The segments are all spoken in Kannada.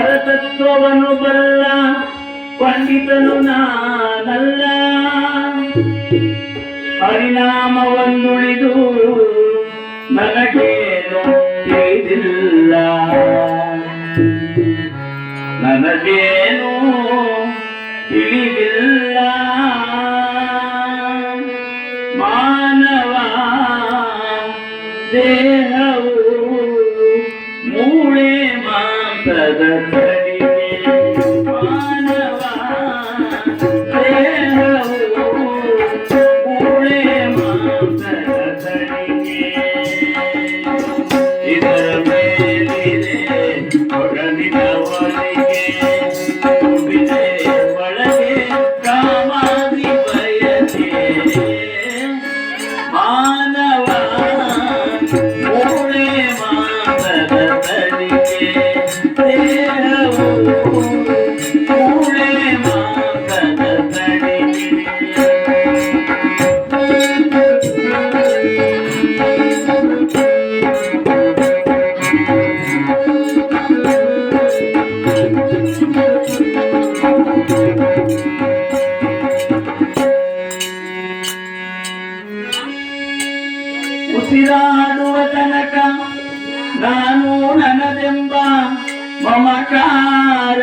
ಪರತತ್ವವನ್ನು ಬಲ್ಲ ಪಂಡಿತನು ನಾನಲ್ಲ. ಪರಿಣಾಮವನ್ನುಳಿದು ನನಗೇನು ತಿಳಿದಿಲ್ಲ. ನನಗೇನು ತಿಳಿದಿಲ್ಲ. ಮಾನವ ದೇಹವು Thank you. ಮಮಕಾರ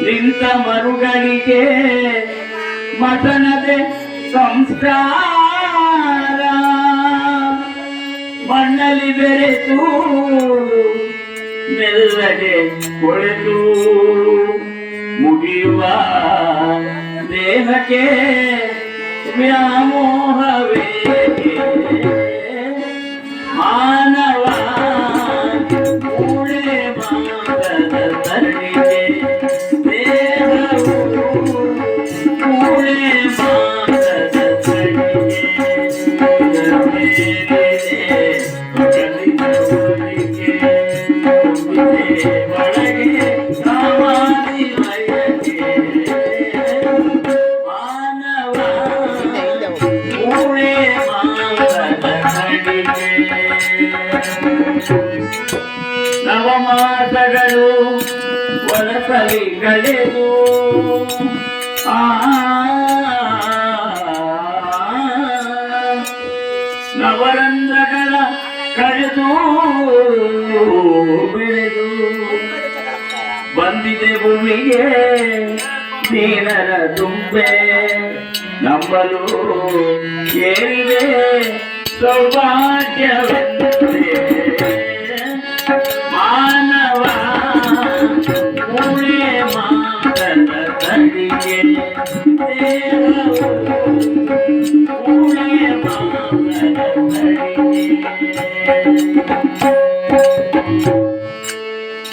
ನಿಂತ ಮರುಗಳಿಗೆ ಮತನದೆ ಸಂಸ್ಕಾರ. ಮಣ್ಣಲ್ಲಿ ಬೆರೆತು ಮೆಲ್ಲಗೆ ಕೊಳೆತು ಮುಗಿಯುವ ದೇಹಕ್ಕೆ ವ್ಯಾಮೋಹವೇ ನವಮಾಸಗಳು ಒಲಸಲಿ ಕಳೆದು ಆ ನವರಂಧ್ರಗಳ ಕಳೆದು ಬೆಳೆದು ಬಂದಿದೆ ಭೂಮಿಗೆ ನೀನರ ತುಂಬೆ ನಂಬಲು ಏರಿದೆ ಸೌಭಾಗ್ಯವೆಂದರೆ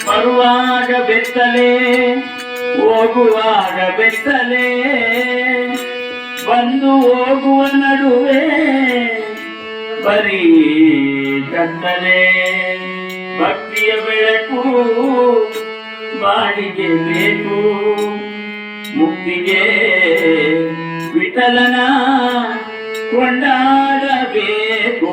ಬರುವಾಗ ಬೆತ್ತಲೆ ಹೋಗುವಾಗ ಬೆತ್ತಲೆ ಬಂದು ಹೋಗುವ ನಡುವೆ ಬರೀ ಕತ್ತಲೆ ಭಕ್ತಿಯ ಬೆಳಕು ಬಾಡಿಗೆ ಬೇಕು. ಮುಕ್ತಿಗೆ ವಿಠಲನ ಕೊಂಡಾಡಬೇಕು.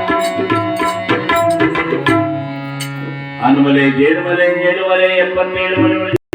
அனுமலை தேடுமலை தேடுமலை எப்பன் மேலும்